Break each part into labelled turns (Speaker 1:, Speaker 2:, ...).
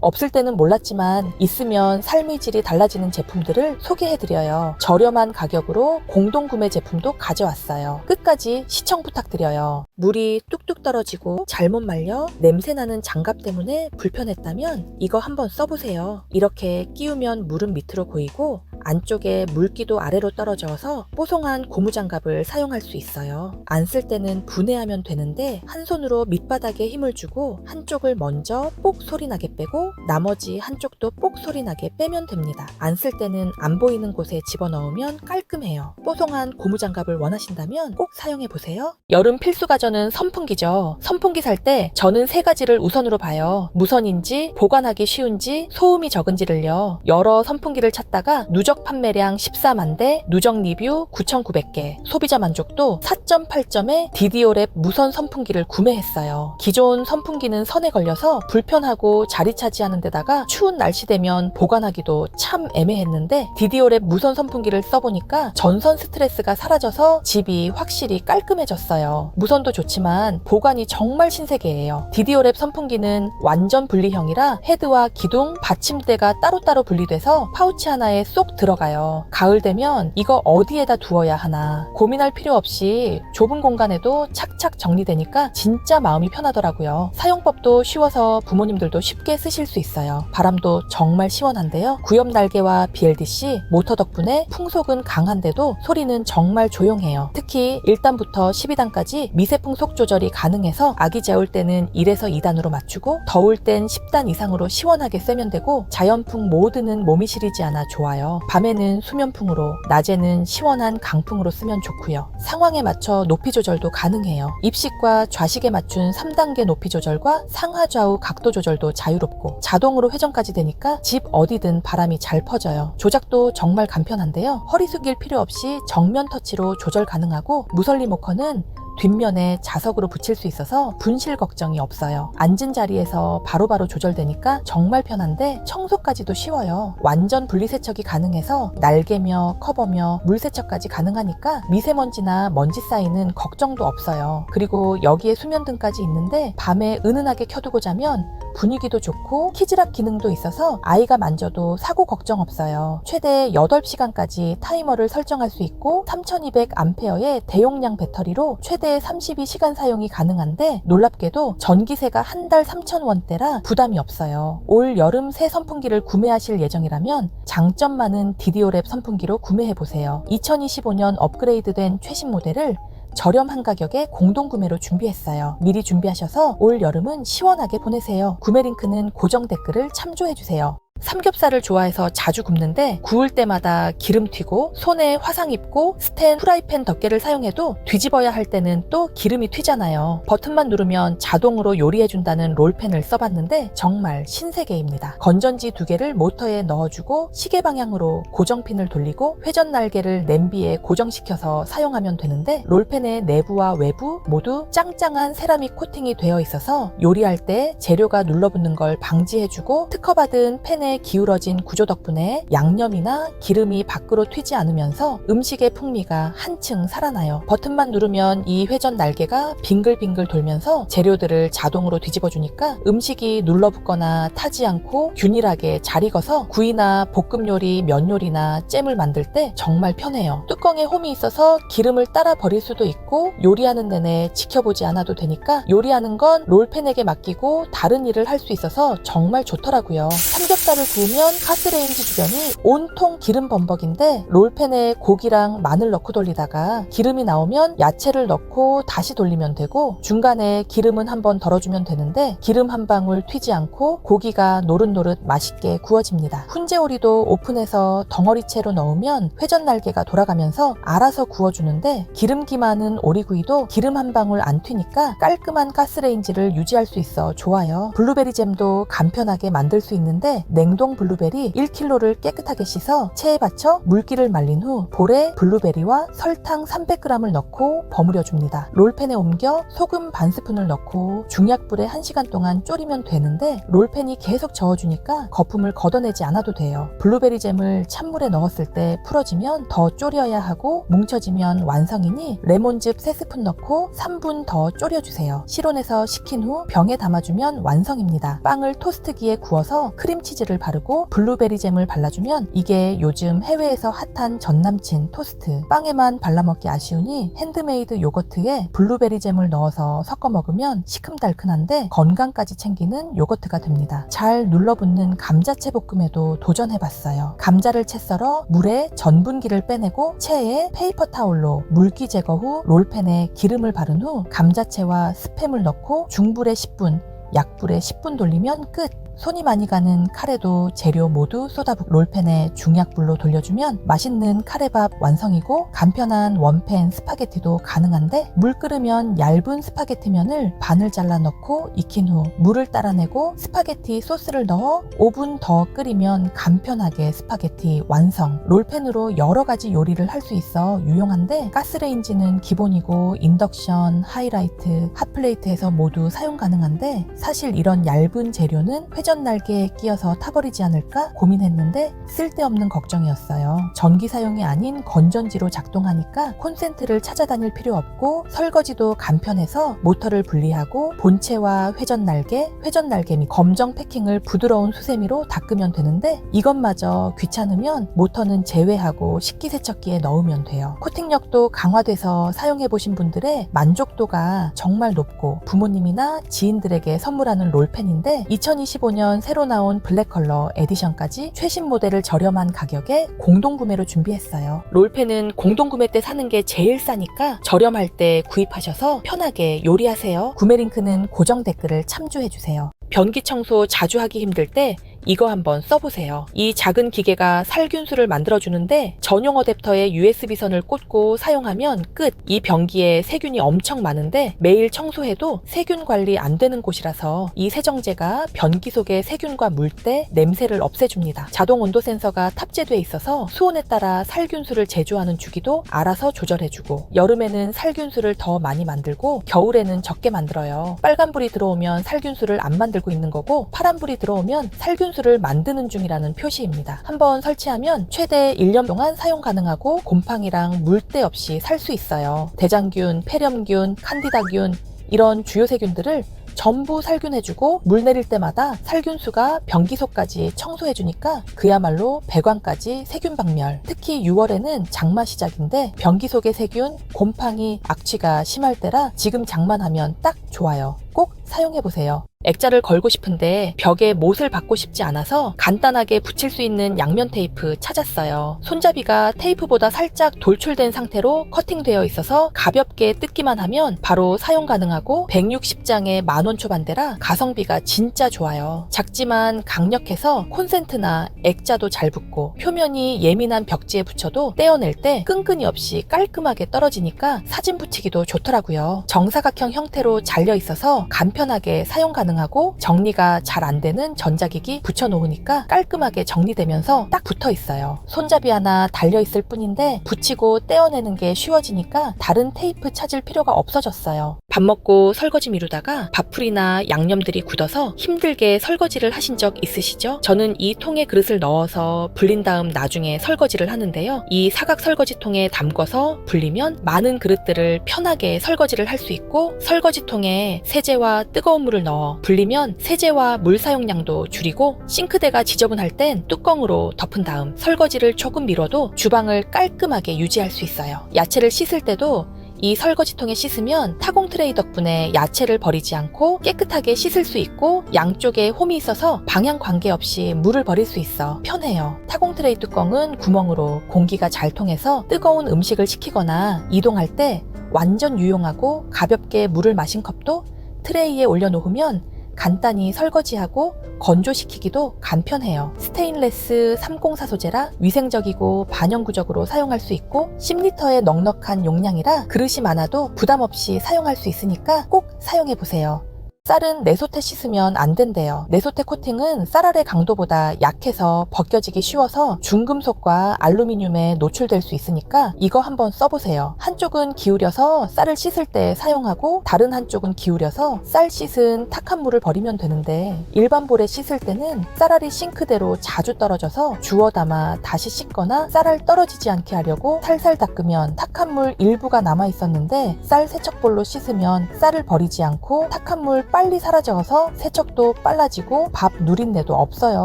Speaker 1: 없을 때는 몰랐지만 있으면 삶의 질이 달라지는 제품들을 소개해드려요. 저렴한 가격으로 공동구매 제품도 가져왔어요. 끝까지 시청 부탁드려요. 물이 뚝뚝 떨어지고 잘못 말려 냄새나는 장갑 때문에 불편했다면 이거 한번 써보세요. 이렇게 끼우면 물은 밑으로 고이고 안쪽에 물기도 아래로 떨어져서 뽀송한 고무장갑을 사용할 수 있어요. 안 쓸 때는 분해하면 되는데 한 손으로 밑바닥에 힘을 주고 한쪽을 먼저 뽁 소리 나게 빼고 나머지 한쪽도 뽁 소리 나게 빼면 됩니다. 안 쓸 때는 안 보이는 곳에 집어넣으면 깔끔해요. 뽀송한 고무장갑을 원하신다면 꼭 사용해 보세요. 여름 필수 가전 은 선풍기죠. 선풍기 살 때 저는 세 가지를 우선으로 봐요. 무선인지 보관하기 쉬운지 소음이 적은지를요. 여러 선풍기를 찾다가 누적 판매량 14만 대, 누적 리뷰 9,900개, 소비자 만족도 4.8점의 디디오랩 무선 선풍기를 구매했어요. 기존 선풍기는 선에 걸려서 불편하고 자리 차지하는 데다가 추운 날씨 되면 보관하기도 참 애매했는데 디디오랩 무선 선풍기를 써보니까 전선 스트레스가 사라져서 집이 확실히 깔끔해졌어요. 무선도 좋 지만 보관이 정말 신세계예요. 디디오랩 선풍기는 완전 분리형이라 헤드와 기둥, 받침대가 따로따로 분리돼서 파우치 하나에 쏙 들어가요. 가을 되면 이거 어디에다 두어야 하나 고민할 필요 없이 좁은 공간에도 착착 정리되니까 진짜 마음이 편하더라고요. 사용법도 쉬워서 부모님들도 쉽게 쓰실 수 있어요. 바람도 정말 시원한데요. 구엽 날개와 BLDC 모터 덕분에 풍속은 강한데도 소리는 정말 조용해요. 특히 1단부터 12단까지 미세풍 속 조절이 가능해서 아기 재울 때는 1에서 2단으로 맞추고 더울 땐 10단 이상으로 시원하게 쐬면 되고 자연풍 모드는 몸이 시리지 않아 좋아요. 밤에는 수면풍으로 낮에는 시원한 강풍으로 쓰면 좋고요. 상황에 맞춰 높이 조절도 가능해요. 입식과 좌식에 맞춘 3단계 높이 조절과 상하 좌우 각도 조절도 자유롭고 자동으로 회전까지 되니까 집 어디든 바람이 잘 퍼져요. 조작도 정말 간편한데요. 허리 숙일 필요 없이 정면 터치로 조절 가능하고 무선 리모컨은 뒷면에 자석으로 붙일 수 있어서 분실 걱정이 없어요. 앉은 자리에서 바로바로 조절되니까 정말 편한데 청소까지도 쉬워요. 완전 분리세척이 가능해서 날개며 커버며 물세척까지 가능하니까 미세먼지나 먼지 쌓이는 걱정도 없어요. 그리고 여기에 수면등까지 있는데 밤에 은은하게 켜두고 자면 분위기도 좋고 키즈락 기능도 있어서 아이가 만져도 사고 걱정 없어요. 최대 8시간까지 타이머를 설정할 수 있고 3200A의 대용량 배터리로 최대 32시간 사용이 가능한데 놀랍게도 전기세가 한 달 3,000원대라 부담이 없어요. 올 여름 새 선풍기를 구매하실 예정이라면 장점 많은 디디오랩 선풍기로 구매해 보세요. 2025년 업그레이드된 최신 모델을 저렴한 가격에 공동 구매로 준비했어요. 미리 준비하셔서 올 여름은 시원하게 보내세요. 구매 링크는 고정 댓글을 참조해 주세요. 삼겹살을 좋아해서 자주 굽는데 구울 때마다 기름 튀고 손에 화상 입고 스텐 프라이팬 덮개를 사용해도 뒤집어야 할 때는 또 기름이 튀잖아요. 버튼만 누르면 자동으로 요리해준다는 롤팬을 써봤는데 정말 신세계입니다. 건전지 두 개를 모터에 넣어주고 시계 방향으로 고정핀을 돌리고 회전 날개를 냄비에 고정시켜서 사용하면 되는데 롤팬의 내부와 외부 모두 짱짱한 세라믹 코팅이 되어 있어서 요리할 때 재료가 눌러붙는 걸 방지해주고 특허받은 팬에 기울어진 구조 덕분에 양념이나 기름이 밖으로 튀지 않으면서 음식의 풍미가 한층 살아나요. 버튼만 누르면 이 회전 날개가 빙글빙글 돌면서 재료들을 자동으로 뒤집어주니까 음식이 눌러붙거나 타지 않고 균일하게 잘 익어서 구이나 볶음 요리, 면 요리나 잼을 만들 때 정말 편해요. 뚜껑에 홈이 있어서 기름을 따라 버릴 수도 있고 요리하는 내내 지켜보지 않아도 되니까 요리하는 건 롤팬에게 맡기고 다른 일을 할 수 있어서 정말 좋더라고요. 삼겹살을 구우면 가스레인지 주변이 온통 기름 범벅인데 롤팬에 고기랑 마늘 넣고 돌리다가 기름이 나오면 야채를 넣고 다시 돌리면 되고 중간에 기름은 한번 덜어주면 되는데 기름 한 방울 튀지 않고 고기가 노릇노릇 맛있게 구워집니다. 훈제오리도 오픈해서 덩어리채로 넣으면 회전 날개가 돌아가면서 알아서 구워주는데 기름기 많은 오리구이도 기름 한 방울 안 튀니까 깔끔한 가스레인지를 유지할 수 있어 좋아요. 블루베리 잼도 간편하게 만들 수 있는데 냉 냉동 블루베리 1kg를 깨끗하게 씻어 체에 받쳐 물기를 말린 후 볼에 블루베리와 설탕 300g을 넣고 버무려 줍니다. 롤팬에 옮겨 소금 반 스푼을 넣고 중약불에 1시간 동안 졸이면 되는데 롤팬이 계속 저어주니까 거품을 걷어내지 않아도 돼요. 블루베리 잼을 찬물에 넣었을 때 풀어지면 더 졸여야 하고 뭉쳐지면 완성이니 레몬즙 3스푼 넣고 3분 더 졸여주세요. 실온에서 식힌 후 병에 담아주면 완성입니다. 빵을 토스트기에 구워서 크림치즈를 바르고 블루베리 잼을 발라주면 이게 요즘 해외에서 핫한 전남친 토스트. 빵에만 발라먹기 아쉬우니 핸드메이드 요거트에 블루베리 잼을 넣어서 섞어 먹으면 시큼달큰한데 건강까지 챙기는 요거트가 됩니다. 잘 눌러붙는 감자채 볶음에도 도전해봤어요. 감자를 채 썰어 물에 전분기를 빼내고 체에 페이퍼 타올로 물기 제거 후 롤팬에 기름을 바른 후 감자채와 스팸을 넣고 중불에 10분, 약불에 10분 돌리면 끝. 손이 많이 가는 카레도 재료 모두 쏟아붓 롤팬에 중약불로 돌려주면 맛있는 카레밥 완성이고 간편한 원팬 스파게티도 가능한데 물 끓으면 얇은 스파게티면을 반을 잘라 넣고 익힌 후 물을 따라내고 스파게티 소스를 넣어 5분 더 끓이면 간편하게 스파게티 완성. 롤팬으로 여러 가지 요리를 할 수 있어 유용한데 가스레인지는 기본이고 인덕션, 하이라이트, 핫플레이트에서 모두 사용 가능한데 사실 이런 얇은 재료는 회전 날개에 끼어서 타버리지 않을까 고민했는데 쓸데없는 걱정이었어요. 전기 사용이 아닌 건전지로 작동하니까 콘센트를 찾아다닐 필요 없고 설거지도 간편해서 모터를 분리하고 본체와 회전 날개, 회전 날개 및 검정 패킹을 부드러운 수세미로 닦으면 되는데 이것마저 귀찮으면 모터는 제외하고 식기세척기에 넣으면 돼요. 코팅력도 강화돼서 사용해 보신 분들의 만족도가 정말 높고 부모님이나 지인들에게 선물하는 롤펜인데 2025년 새로 나온 블랙 컬러 에디션까지 최신 모델을 저렴한 가격에 공동 구매로 준비했어요. 롤펜은 공동 구매 때 사는 게 제일 싸니까 저렴할 때 구입하셔서 편하게 요리하세요. 구매 링크는 고정 댓글을 참조해 주세요. 변기 청소 자주 하기 힘들 때 이거 한번 써보세요. 이 작은 기계가 살균수를 만들어주는데 전용 어댑터에 USB선을 꽂고 사용하면 끝. 이 변기에 세균이 엄청 많은데 매일 청소해도 세균 관리 안 되는 곳이라서 이 세정제가 변기 속의 세균과 물때 냄새를 없애줍니다. 자동 온도 센서가 탑재돼 있어서 수온에 따라 살균수를 제조하는 주기도 알아서 조절해주고 여름에는 살균수를 더 많이 만들고 겨울에는 적게 만들어요. 빨간불이 들어오면 살균수를 안 만들고 있는 거고 파란불이 들어오면 살균 살균수를 만드는 중이라는 표시입니다. 한번 설치하면 최대 1년 동안 사용 가능하고 곰팡이랑 물때 없이 살 수 있어요. 대장균, 폐렴균, 칸디다균 이런 주요 세균들을 전부 살균해주고 물 내릴 때마다 살균수가 변기소까지 청소해주니까 그야말로 배관까지 세균 박멸. 특히 6월에는 장마 시작인데 변기 속의 세균, 곰팡이, 악취가 심할 때라 지금 장만하면 딱 좋아요. 꼭 사용해보세요. 액자를 걸고 싶은데 벽에 못을 받고 싶지 않아서 간단하게 붙일 수 있는 양면 테이프 찾았어요. 손잡이가 테이프보다 살짝 돌출된 상태로 커팅되어 있어서 가볍게 뜯기만 하면 바로 사용 가능하고 160장에 만원 초반대라 가성비가 진짜 좋아요. 작지만 강력해서 콘센트나 액자도 잘 붙고 표면이 예민한 벽지에 붙여도 떼어낼 때 끈끈이 없이 깔끔하게 떨어지니까 사진 붙이기도 좋더라고요. 정사각형 형태로 잘려 있어서 간편하게 사용 가능 가능하고 정리가 잘 안 되는 전자기기 붙여놓으니까 깔끔하게 정리되면서 딱 붙어 있어요. 손잡이 하나 달려 있을 뿐인데 붙이고 떼어내는 게 쉬워지니까 다른 테이프 찾을 필요가 없어졌어요. 밥 먹고 설거지 미루다가 밥풀이나 양념들이 굳어서 힘들게 설거지를 하신 적 있으시죠? 저는 이 통에 그릇을 넣어서 불린 다음 나중에 설거지를 하는데요. 이 사각 설거지통에 담궈서 불리면 많은 그릇들을 편하게 설거지를 할 수 있고 설거지통에 세제 와 뜨거운 물을 넣어 불리면 세제와 물 사용량도 줄이고 싱크대가 지저분할 땐 뚜껑으로 덮은 다음 설거지를 조금 미뤄도 주방을 깔끔하게 유지할 수 있어요. 야채를 씻을 때도 이 설거지통에 씻으면 타공 트레이 덕분에 야채를 버리지 않고 깨끗하게 씻을 수 있고 양쪽에 홈이 있어서 방향 관계없이 물을 버릴 수 있어 편해요. 타공 트레이 뚜껑은 구멍으로 공기가 잘 통해서 뜨거운 음식을 식히거나 이동할 때 완전 유용하고 가볍게 물을 마신 컵도 트레이에 올려놓으면 간단히 설거지하고 건조시키기도 간편해요. 스테인레스 304 소재라 위생적이고 반영구적으로 사용할 수 있고 10리터의 넉넉한 용량이라 그릇이 많아도 부담 없이 사용할 수 있으니까 꼭 사용해 보세요. 쌀은 내솥에 씻으면 안 된대요. 내솥의 코팅은 쌀알의 강도보다 약해서 벗겨지기 쉬워서 중금속과 알루미늄에 노출될 수 있으니까 이거 한번 써보세요. 한쪽은 기울여서 쌀을 씻을 때 사용하고 다른 한쪽은 기울여서 쌀 씻은 탁한 물을 버리면 되는데 일반 볼에 씻을 때는 쌀알이 싱크대로 자주 떨어져서 주워 담아 다시 씻거나 쌀알 떨어지지 않게 하려고 살살 닦으면 탁한 물 일부가 남아 있었는데 쌀 세척볼로 씻으면 쌀을 버리지 않고 탁한 물 빨리 사라져서 세척도 빨라지고 밥 누린내도 없어요.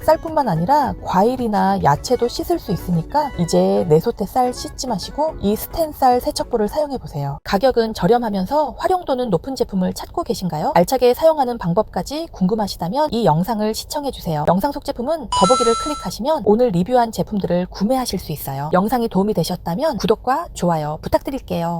Speaker 1: 쌀뿐만 아니라 과일이나 야채도 씻을 수 있으니까 이제 내솥에 쌀 씻지 마시고 이 스텐 쌀 세척볼을 사용해 보세요. 가격은 저렴하면서 활용도는 높은 제품을 찾고 계신가요? 알차게 사용하는 방법까지 궁금하시다면 이 영상을 시청해 주세요. 영상 속 제품은 더보기를 클릭하시면 오늘 리뷰한 제품들을 구매하실 수 있어요. 영상이 도움이 되셨다면 구독과 좋아요 부탁드릴게요.